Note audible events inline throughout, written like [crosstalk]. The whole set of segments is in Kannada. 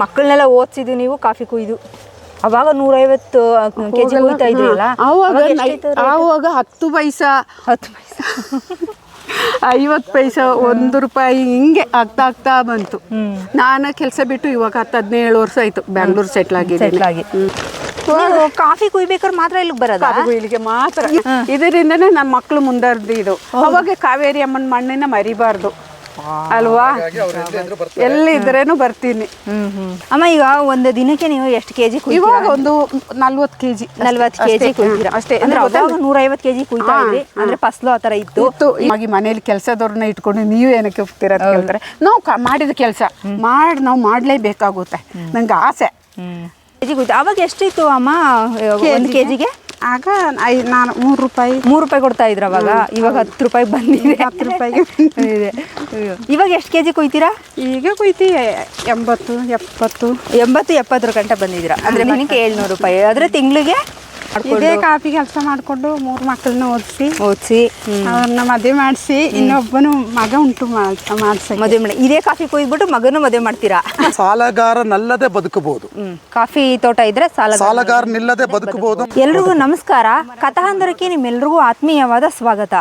ಮಕ್ಕಳನ್ನೆಲ್ಲ ಓದಿಸಿದ್ದು ನೀವು ಕಾಫಿ ಕುಯ್ದು. ಅವಾಗ ನೂರೈವತ್ತು ಕೆಜಿ ಕುಯ್ತಾ ಇದ್ರಲ್ಲ ಆವಾಗ ಹತ್ತು ಪೈಸಾ. ಹತ್ತು ಪೈಸ. ಐವತ್ತು ಪೈಸಾ ಒಂದು ರೂಪಾಯಿ ಹಿಂಗೆ ಆಗ್ತಾ ಆಗ್ತಾ ಬಂತು. ನಾನು ಕೆಲಸ ಬಿಟ್ಟು ಇವಾಗ ಹತ್ತು ಹದಿನೇಳು ವರ್ಷ ಆಯ್ತು. ಬ್ಯಾಂಗ್ಳೂರ್ ಸೆಟ್ಲ್ ಆಗಿ. ನೀವು ಕಾಫಿ ಕುಯ್ಬೇಕಾದ್ರೆ ಮಾತ್ರ ಇಲ್ಲಿಗೆ ಬರೋದಾ? ಇಲ್ಲಿಗೆ ಮಾತ್ರ. ಇದರಿಂದನೇ ನನ್ನ ಮಕ್ಕಳು ಮುಂದರ್ದಿದ್ದು ಅವಾಗ ಕಾವೇರಿ ಅಮ್ಮನ ಮಣ್ಣಿನ ಮರಿಬಾರ್ದು. ಅಲ್ವಾ? ಎಲ್ಲಿ ಇದ್ರೇನು ಬರ್ತೀನಿ. ಅಮ್ಮ ಈಗ ಒಂದು ದಿನಕ್ಕೆ ನೀವು ಎಷ್ಟು ಕೆಜಿ ಇವಾಗ ಒಂದು ನಲ್ವತ್ತು ಕೆಜಿ. ನಲ್ವತ್ತು ಕೆಜಿ ಕುಯ್ತೀರಾ? ಅಷ್ಟೇ. ಅಂದ್ರೆ ಅವಾಗ ನೂರೈವತ್ತು ಕೆಜಿ ಕುಯ್ತಾ ಇದ್ರಿ. ಅಂದ್ರೆ ಫಸ್ಲು ಆ ಥರ ಇತ್ತು. ಇತ್ತು. ಇವಾಗ ಮನೇಲಿ ಕೆಲಸದವ್ರನ್ನ ಇಟ್ಕೊಂಡು ನೀವು ಏನಕ್ಕೆ ಹೋಗ್ತೀರಾ ಅಂತ ಕೇಳ್ತಾರೆ. ನಾವು ಮಾಡಿದ ಕೆಲಸ. ಮಾಡಿ ನಾವು ಮಾಡಲೇಬೇಕಾಗುತ್ತೆ. ನಂಗೆ ಆಸೆ. ಹ್ಮ್. ಕೆಜಿ ಕುಯ್ತಾ? ಅವಾಗ ಎಷ್ಟಿತ್ತು ಅಮ್ಮ ಒಂದು ಕೆಜಿಗೆ? ಆಗ ಐ ನಾನು ಮೂರು ರೂಪಾಯಿ. ಮೂರು ರೂಪಾಯಿ ಕೊಡ್ತಾ ಇದ್ರ ಅವಾಗ. ಇವಾಗ ಹತ್ತು ರೂಪಾಯಿ ಬಂದಿದೆ. ಹತ್ತು ರೂಪಾಯಿಗೆ. ಇವಾಗ ಎಷ್ಟು ಕೆ ಜಿ ಕೊಯ್ತೀರಾ? ಈಗ ಕೊಯ್ತಿ ಎಂಬತ್ತು ಎಪ್ಪತ್ತು. ಎಂಬತ್ತು ಎಪ್ಪತ್ತರ ಗಂಟೆ ಬಂದಿದ್ದೀರಾ? ಅಂದರೆ ಮನೆಗೆ ಏಳ್ನೂರು ರೂಪಾಯಿ. ಆದರೆ ತಿಂಗಳಿಗೆ ಇದೇ ಕಾಫಿ ಕೆಲಸ ಮಾಡಿಕೊಂಡು ಮೂರು ಮಕ್ಕಳನ್ನ ಓದಿಸಿ. ಓದಿಸಿ ಅವ್ರನ್ನ ಮದುವೆ ಮಾಡಿಸಿ ಇನ್ನೊಬ್ಬನು ಮಗ ಉಂಟು ಮಾಡಿಸಿ ಮದುವೆ ಮಾಡಿ ಇದೇ ಕಾಫಿ ಕೊಯ್ಬಿಟ್ಟು ಮಗನ ಮದುವೆ ಮಾಡ್ತೀರಾ? ಸಾಲಗಾರನಲ್ಲದೆ ಬದುಕಬಹುದು. ಕಾಫಿ ತೋಟ ಇದ್ರೆ ಸಾಲ ಸಾಲಗಾರನಿಲ್ಲದೆ ಬದುಕಬಹುದು. ಎಲ್ರಿಗೂ ನಮಸ್ಕಾರ. ಕಥಾಂಧರಕ್ಕೆ ನಿಮ್ಮೆಲ್ರಿಗೂ ಆತ್ಮೀಯವಾದ ಸ್ವಾಗತ.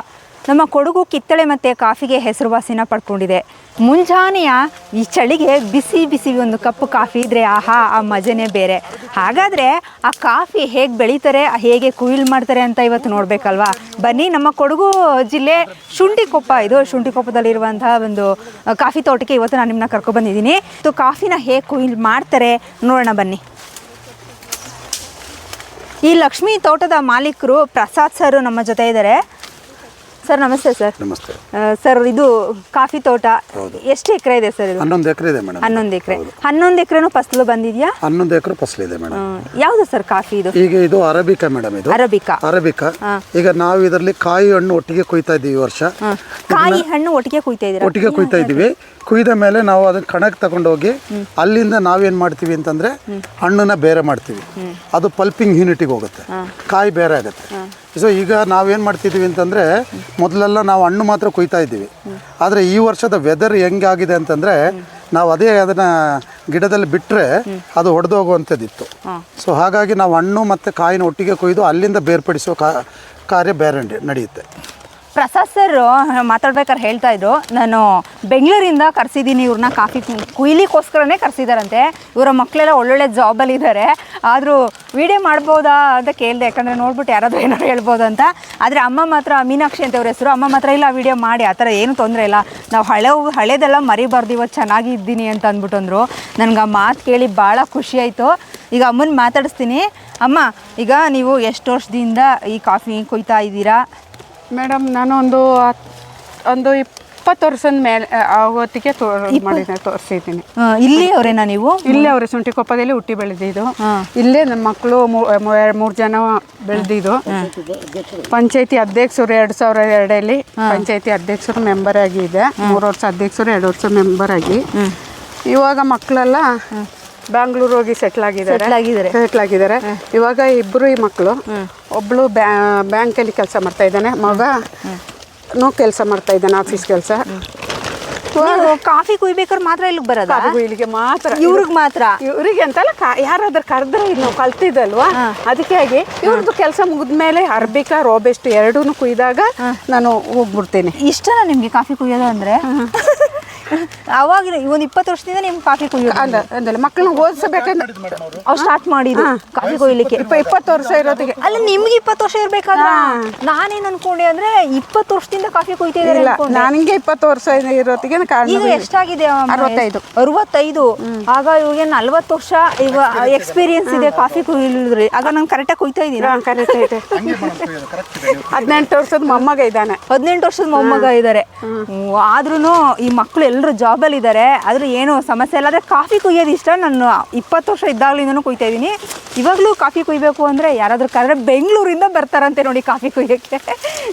ನಮ್ಮ ಕೊಡಗು ಕಿತ್ತಳೆ ಮತ್ತು ಕಾಫಿಗೆ ಹೆಸರುವಾಸಿನ ಪಡ್ಕೊಂಡಿದೆ. ಮುಂಜಾನೆಯ ಈ ಚಳಿಗೆ ಬಿಸಿ ಬಿಸಿ ಒಂದು ಕಪ್ ಕಾಫಿ ಇದ್ರೆ ಆಹಾ, ಆ ಮಜನೇ ಬೇರೆ. ಹಾಗಾದರೆ ಆ ಕಾಫಿ ಹೇಗೆ ಬೆಳೀತಾರೆ ಹೇಗೆ ಕುಯಿಲ್ ಮಾಡ್ತಾರೆ ಅಂತ ಇವತ್ತು ನೋಡಬೇಕಲ್ವಾ? ಬನ್ನಿ ನಮ್ಮ ಕೊಡಗು ಜಿಲ್ಲೆ ಶುಂಠಿಕೊಪ್ಪ. ಇದು ಶುಂಠಿಕೊಪ್ಪದಲ್ಲಿರುವಂತಹ ಒಂದು ಕಾಫಿ ತೋಟಕ್ಕೆ ಇವತ್ತು ನಾನು ನಿಮ್ಮನ್ನ ಕರ್ಕೊಬಂದಿದ್ದೀನಿ ಸೊ ಕಾಫಿನ ಹೇಗೆ ಕುಯಿಲ್ ಮಾಡ್ತಾರೆ ನೋಡೋಣ ಬನ್ನಿ. ಈ ಲಕ್ಷ್ಮಿ ತೋಟದ ಮಾಲೀಕರು ಪ್ರಸಾದ್ ಸರ್ ನಮ್ಮ ಜೊತೆ ಇದ್ದಾರೆ. ಸರ್ ನಮಸ್ತೆ ಸರ್. ನಮಸ್ತೆ. ಸರ್ ಇದು ಕಾಫಿ ತೋಟ. ಎಷ್ಟು ಎಕರೆ ಇದೆ ಸರ್ ಇದು? ಹನ್ನೊಂದು ಎಕರೆ ಇದೆ ಮೇಡಮ್. ಹನ್ನೊಂದು ಎಕರೆ. ಹನ್ನೊಂದು ಎಕರೆನೂ ಫಸಲು ಬಂದಿದೆಯಾ? ಹನ್ನೊಂದು ಎಕರೆ ಇದೆ ಮೇಡಮ್. ಯಾವ್ದು ಸರ್ ಕಾಫಿ ಇದು? ಈಗ ಇದು ಅರಬಿಕಾ ಮೇಡಮ್ ಇದು. ಅರಬಿಕಾ. ಅರಬಿಕಾ. ಈಗ ನಾವು ಇದರಲ್ಲಿ ಕಾಯಿ ಹಣ್ಣು ಒಟ್ಟಿಗೆ ಕುಯ್ತಾ ಇದ್ದೀವಿ ಈ ವರ್ಷ. ಕಾಯಿ ಹಣ್ಣು ಒಟ್ಟಿಗೆ ಕುಯ್ತಾ ಇದ್ದೀರಾ? ಒಟ್ಟಿಗೆ ಕುಯ್ತಾ ಇದ್ದೀವಿ. ಕುಯ್ದ ಮೇಲೆ ನಾವು ಅದನ್ನ ಕಣಕ್ಕೆ ತಗೊಂಡೋಗಿ ಅಲ್ಲಿಂದ ನಾವೇನ್ ಮಾಡ್ತೀವಿ ಅಂತಂದ್ರೆ ಹಣ್ಣನ್ನ ಬೇರೆ ಮಾಡ್ತೀವಿ. ಅದು ಪಲ್ಪಿಂಗ್ ಯೂನಿಟಿಗೆ ಹೋಗುತ್ತೆ. ಕಾಯಿ ಬೇರೆ ಆಗುತ್ತೆ. ಸೊ ಈಗ ನಾವೇನು ಮಾಡ್ತಿದ್ದೀವಿ ಅಂತಂದರೆ ಮೊದಲೆಲ್ಲ ನಾವು ಹಣ್ಣು ಮಾತ್ರ ಕೊಯ್ತಾ ಇದ್ದೀವಿ. ಆದರೆ ಈ ವರ್ಷದ ವೆದರ್ ಹೆಂಗಾಗಿದೆ ಅಂತಂದರೆ ನಾವು ಅದೇ ಅದನ್ನು ಗಿಡದಲ್ಲಿ ಬಿಟ್ಟರೆ ಅದು ಒಡೆದೋಗುವಂಥದ್ದಿತ್ತು. ಸೊ ಹಾಗಾಗಿ ನಾವು ಹಣ್ಣು ಮತ್ತು ಕಾಯಿನ ಒಟ್ಟಿಗೆ ಕೊಯ್ದು ಅಲ್ಲಿಂದ ಬೇರ್ಪಡಿಸೋ ಕಾ ಕಾರ್ಯ ಬೇರೆ ನಡೆಯುತ್ತೆ. ಪ್ರಸಾದ್ ಸರ್ ಮಾತಾಡ್ಬೇಕಾದ್ರೆ ಹೇಳ್ತಾ ಇದ್ರು. ನಾನು ಬೆಂಗಳೂರಿಂದ ಕರ್ಸಿದ್ದೀನಿ ಇವ್ರನ್ನ ಕಾಫಿ ಕುಯ್ಲಿಕ್ಕೋಸ್ಕರನೇ ಕರ್ಸಿದಾರಂತೆ. ಇವರ ಮಕ್ಕಳೆಲ್ಲ ಒಳ್ಳೊಳ್ಳೆ ಜಾಬಲ್ಲಿ ಇದ್ದಾರೆ ಆದರೂ ವಿಡಿಯೋ ಮಾಡ್ಬೋದಾ ಅಂತ ಕೇಳಿದೆ. ಯಾಕಂದರೆ ನೋಡ್ಬಿಟ್ಟು ಯಾರಾದರೂ ಏನಾದ್ರು ಹೇಳ್ಬೋದು ಅಂತ. ಆದರೆ ಅಮ್ಮ ಮಾತ್ರ, ಮೀನಾಕ್ಷಿ ಅಂತ ಅವ್ರ ಹೆಸರು. ಅಮ್ಮ ಮಾತ್ರ, ಇಲ್ಲ, ವೀಡಿಯೋ ಮಾಡಿ. ಆ ಥರ ಏನು ತೊಂದರೆ ಇಲ್ಲ. ನಾವು ಹಳೆ ಹಳೇದೆಲ್ಲ ಮರಿಬಾರ್ದು. ಇವತ್ತು ಚೆನ್ನಾಗಿ ಇದ್ದೀನಿ ಅಂತ ಅಂದ್ಬಿಟ್ಟು ಅಂದರು. ನನಗೆ ಆ ಮಾತು ಕೇಳಿ ಭಾಳ ಖುಷಿ ಆಯಿತು. ಈಗ ಅಮ್ಮನ ಮಾತಾಡಿಸ್ತೀನಿ. ಅಮ್ಮ, ಈಗ ನೀವು ಎಷ್ಟು ವರ್ಷದಿಂದ ಈ ಕಾಫಿ ಕುಯ್ತಾ ಇದ್ದೀರಾ? ಮೇಡಮ್ ನಾನು ಒಂದು ಒಂದು ಇಪ್ಪತ್ತು ವರ್ಷದ ಮೇಲೆ ಅವತ್ತಿಗೆ ತೋ ಮಾಡಿದ್ದೀನಿ ತೋರಿಸಿದ್ದೀನಿ. ಇಲ್ಲಿ ಅವರೇನಾ ನೀವು? ಇಲ್ಲೇ ಶುಂಠಿ ಕೊಪ್ಪದಲ್ಲಿ ಹುಟ್ಟಿ ಬೆಳೆದಿದ್ದು. ಇಲ್ಲೇ ನಮ್ಮ ಮಕ್ಕಳು ಮೂರು ಜನ ಬೆಳೆದಿದ್ದು. ಪಂಚಾಯತಿ ಅಧ್ಯಕ್ಷರು ಎರಡು ಸಾವಿರ ಎರಡಲ್ಲಿ ಪಂಚಾಯತಿ ಅಧ್ಯಕ್ಷರು ಮೆಂಬರ್ ಇದೆ. ಮೂರು ವರ್ಷ ಅಧ್ಯಕ್ಷರು ಎರಡು ವರ್ಷ ಮೆಂಬರ್ ಆಗಿ. ಇವಾಗ ಮಕ್ಕಳೆಲ್ಲ ಬ್ಯಾಂಗ್ಳೂರ್ ಹೋಗಿ ಸೆಟ್ಲ್ ಆಗಿದ್ದಾರೆ. Settle ಆಗಿದ್ದಾರೆ. ಸೆಟ್ಲ್ ಆಗಿದ್ದಾರೆ. ಇವಾಗ ಇಬ್ಬರು ಈ ಮಕ್ಕಳು. ಒಬ್ಳು ಬ್ಯಾಂಕಲ್ಲಿ ಕೆಲಸ ಮಾಡ್ತಾ ಇದ್ದಾನೆ. ಮಗ ನೋ ಕೆಲಸ ಮಾಡ್ತಾ ಇದ್ದಾನೆ ಆಫೀಸ್ ಕೆಲಸ. ನೀವು ಕಾಫಿ ಕುಯ್ಬೇಕಾದ್ರೆ ಮಾತ್ರ ಇಲ್ಲಿಗೆ ಬರೋದಾ? ಇಲ್ಲಿಗೆ ಮಾತ್ರ. ಇವ್ರಿಗೆ ಮಾತ್ರ? ಇವರಿಗೆ ಅಂತಲ್ಲ ಕಾ ಯಾರಾದ್ರೂ ಕರೆದ್ರೆ ಇದು ನಾವು ಕಲ್ತಿದ್ದಲ್ವಾ ಅದಕ್ಕೆ ಆಗಿ ಇವ್ರದ್ದು ಕೆಲಸ ಮುಗಿದ್ಮೇಲೆ ಅರ್ಬಿಕಾ ರೋಬೆಸ್ಟ್ ಎರಡೂ ಕುಯ್ದಾಗ ನಾನು ಹೋಗ್ಬಿಡ್ತೇನೆ. ಇಷ್ಟನಾ ನಿಮ್ಗೆ ಕಾಫಿ ಕುಯ್ಯೋದು ಅಂದ್ರೆ? ಅವಾಗ ಒಂದು ಇಪ್ಪತ್ತು ವರ್ಷದಿಂದ ನಿಮ್ಗೆ ಕಾಫಿ ಕುಯ್ಯೋದು ಅಂದ ಅಂದಲ್ಲ ಮಕ್ಕಳನ್ನ ಓದಿಸಬೇಕಂದ್ರೆ ಅವ್ರು. ಸ್ಟಾರ್ಟ್ ಮಾಡಿದ್ರು ಕಾಫಿ ಕೊಯ್ಲಿಕ್ಕೆ. ಇಪ್ಪ ಇಪ್ಪತ್ತು ವರ್ಷ ಇರೋದಿಗೆ ಅಲ್ಲ ನಿಮ್ಗೆ ಇಪ್ಪತ್ತು ವರ್ಷ ಇರ್ಬೇಕಾದ್ರ? ನಾನೇನ್ ಅನ್ಕೊಂಡೆ ಅಂದ್ರೆ ಇಪ್ಪತ್ತು ವರ್ಷದಿಂದ ಕಾಫಿ ಕುಯ್ತಾ ಇದ್ದಿಲ್ಲ ಇಲ್ಲ ಅನ್ಕೊಂಡೆ. ನನಗೆ ಇಪ್ಪತ್ತು ವರ್ಷ ಇರೋದಿಗೆ ಕಾರಣ ಈಗ ಎಷ್ಟಾಗಿದೆ? ಅರವತ್ತೈದು. ಅರವತ್ತೈದು. ಆಗ ಇವಾಗ ನಲ್ವತ್ತು ವರ್ಷ ಈಗ ಎಕ್ಸ್ಪೀರಿಯನ್ಸ್ ಇದೆ ಕಾಫಿ ಕುಯ್ಲಿದ್ರಿ ಆಗ ನಾನು ಕರೆಕ್ಟಾಗಿ ಕುಯ್ತಾ ಇದ್ದೀನಿ ಕರೆಕ್ಟ್ ಐತೆ ಹದಿನೆಂಟು ವರ್ಷದ ಮೊಮ್ಮಗ ಇದ್ದಾನೆ. ಹದಿನೆಂಟು ವರ್ಷದ ಮೊಮ್ಮಗ ಇದ್ದಾರೆ ಆದ್ರೂ ಈ ಮಕ್ಕಳು ಎಲ್ಲರೂ ಜಾಬಲ್ಲಿ ಇದ್ದಾರೆ ಆದ್ರೂ ಏನು ಸಮಸ್ಯೆ ಇಲ್ಲ. ಆದರೆ ಕಾಫಿ ಕುಯ್ಯೋದು ಇಷ್ಟ. ನಾನು ಇಪ್ಪತ್ತು ವರ್ಷ ಇದ್ದಾಗಲಿಂದನೂ ಕುಯ್ತಾ ಇದ್ದೀನಿ. ಇವಾಗಲೂ ಕಾಫಿ ಕುಯ್ಬೇಕು ಅಂದರೆ ಯಾರಾದರೂ ಕರೆದ್ರೆ ಬೆಂಗಳೂರಿಂದ ಬರ್ತಾರಂತೆ ನೋಡಿ ಕಾಫಿ ಕುಯ್ಯೋಕ್ಕೆ.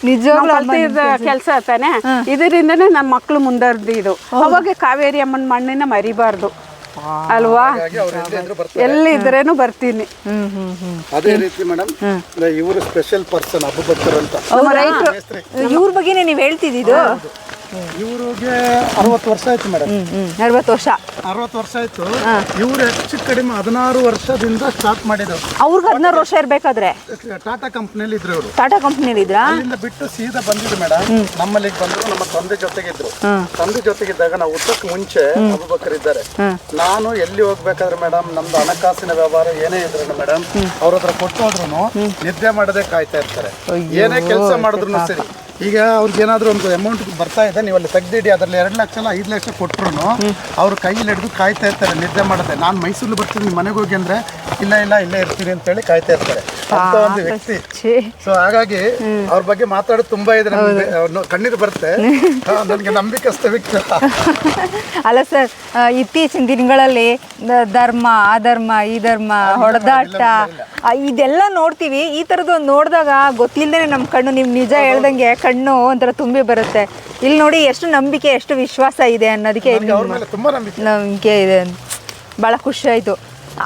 ನಿಜವಾಗ್ಲೂ ಕಲ್ತಿದ್ದ ಕೆಲಸ ತಾನೆ? ಇದರಿಂದನೇ ನಮ್ಮ ಮಕ್ಕಳು ಮುಂದರ್ದಿದ್ದು ಅವಾಗ ಕಾವೇರಿ ಅಮ್ಮನ ಮಣ್ಣಿನ ಮರಿಬಾರ್ದು. ಅಲ್ವಾ? ಎಲ್ಲಿದ್ರೇನು ಬರ್ತೀನಿ. ಹ್ಮ್ ಹ್ಮ್ ಹ್ಮ್. ಅದೇ ರೀತಿ ಮೇಡಮ್ ಇವರು ಸ್ಪೆಷಲ್ ಪರ್ಸನ್ ಅಂತ. ಇವ್ರ ಬಗ್ಗೆನೇ ನೀವು ಹೇಳ್ತಿದ್ದಿದ್ದು ಇವ್ರಿಗೆ ಅರವತ್ತು ವರ್ಷ ಆಯ್ತು ಮೇಡಮ್ ಅರವತ್ತು ವರ್ಷ. ಅರವತ್ತು ವರ್ಷ ಆಯ್ತು. ಇವ್ರು ಹೆಚ್ಚು ಕಡಿಮೆ ಹದಿನಾರು ವರ್ಷದಿಂದ ಸ್ಟಾರ್ಟ್ ಮಾಡಿದ್ರು ಅವ್ರಿಗೆ ಹದಿನಾರು ವರ್ಷ ಇರ್ಬೇಕಾದ್ರೆ? ಟಾಟಾ ಕಂಪ್ನಿಯಲ್ಲಿ ಇದ್ರು ಇವರು. ಟಾಟಾ ಕಂಪ್ನಿಯಲ್ಲಿ ಇದ್ರ ಅಲ್ಲಿಂದ ಬಿಟ್ಟು ಸೀದಾ ಬಂದಿದ್ರು ಮೇಡಮ್ ನಮ್ಮಲ್ಲಿಗೆ ಬಂದ್ರು ನಮ್ಮ ತಂದೆ ಜೊತೆಗಿದ್ರು. ತಂದೆ ಜೊತೆಗಿದ್ದಾಗ ನಾವು ಹುಟ್ಟಕ್ ಮುಂಚೆ ಅಬುಬಕರ್ ಇದ್ದಾರೆ. ನಾನು ಎಲ್ಲಿ ಹೋಗ್ಬೇಕಾದ್ರೆ ಮೇಡಮ್ ನಮ್ದು ಹಣಕಾಸಿನ ವ್ಯವಹಾರ ಏನೇ ಇದ್ರು ಮೇಡಮ್ ಅವ್ರ ಹತ್ರ ಕೊಟ್ಟು ಹೋದ್ರು ನಿದ್ದೆ ಮಾಡದೆ ಕಾಯ್ತಾ ಇರ್ತಾರೆ. ಏನೇ ಕೆಲಸ ಮಾಡಿದ್ರು ಸರಿ. ಈಗ ಅವ್ರಿಗೆ ಏನಾದರೂ ಒಂದು ಅಮೌಂಟ್ ಬರ್ತಾ ಇದೆ, ನೀವು ಅಲ್ಲಿ ತೆಗ್ದಿಡಿ, ಅದರಲ್ಲಿ ಎರಡು ಲಕ್ಷ ಐದು ಲಕ್ಷ ಕೊಟ್ಟರು ಅವ್ರ ಕೈಯಲ್ಲಿ ಹಿಡಿದು ಕಾಯ್ತಾ ಇರ್ತಾರೆ, ನಿದ್ದೆ ಮಾಡುತ್ತೆ ನಾನು ಮೈಸೂರಲ್ಲಿ ಬರ್ತೀನಿ ನಿಮ್ಮ ಮನೆಗೆ ಹೋಗಿ ಅಂದ್ರೆ, ಇಲ್ಲ ಇಲ್ಲ, ಇಲ್ಲೇ ಇರ್ತೀನಿ ಅಂತೇಳಿ ಕಾಯ್ತಾ ಇರ್ತಾರೆ. ಅಂತ ಒಂದು ವ್ಯಕ್ತಿ. ಸೊ ಹಾಗಾಗಿ ಅವ್ರ ಬಗ್ಗೆ ಮಾತಾಡೋದು ತುಂಬಾ ಇದೆ ನಮ್ಗೆ. ಕಣ್ಣೀರು ಬರುತ್ತೆ. [laughs] ನನಗೆ ನಂಬಿಕಸ್ತ ವ್ಯಕ್ತಿ [laughs] ಅಲ್ಲ ಸರ್ ಇತ್ತೀಚಿನ ದಿನಗಳಲ್ಲಿ ಧರ್ಮ ಅಧರ್ಮ ಈ ಧರ್ಮ ಹೊಡೆದಾಟ ಇದೆಲ್ಲ ನೋಡ್ತೀವಿ. ಈ ಥರದ್ದು ನೋಡಿದಾಗ ಗೊತ್ತಿಲ್ಲದೇ ನಮ್ಮ ಕಣ್ಣು ನಿಮ್ಮ ನಿಜ ಹೇಳ್ದಂಗೆ ಕಣ್ಣು ಒಂಥರ ತುಂಬಿ ಬರುತ್ತೆ. ಇಲ್ಲಿ ನೋಡಿ ಎಷ್ಟು ನಂಬಿಕೆ ಎಷ್ಟು ವಿಶ್ವಾಸ ಇದೆ ಅನ್ನೋದಕ್ಕೆ ನಂಬಿಕೆ ಇದೆ. ಭಾಳ ಖುಷಿ ಆಯಿತು.